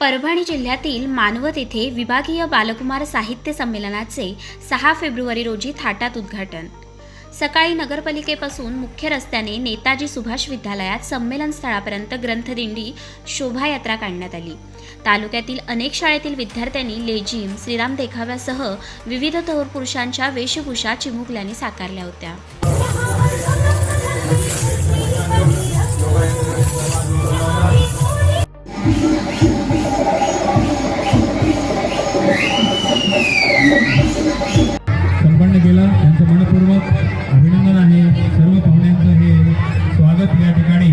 परभणी जिल्ह्यातील मानवत येथे विभागीय बालकुमार साहित्य संमेलनाचे सहा फेब्रुवारी रोजी थाटात उद्घाटन. सकाळी नगरपालिकेपासून मुख्य रस्त्याने नेताजी सुभाष विद्यालयात संमेलन स्थळापर्यंत ग्रंथदिंडी शोभायात्रा काढण्यात आली. तालुक्यातील अनेक शाळेतील विद्यार्थ्यांनी लेझिम श्रीराम देखाव्यासह विविध थोर पुरुषांच्या वेशभूषा चिमुकल्याने साकारल्या होत्या. संपन्न केलं त्यांचं मनपूर्वक अभिनंदन आहे सर्व पाहुण्यांचं हे स्वागत या ठिकाणी.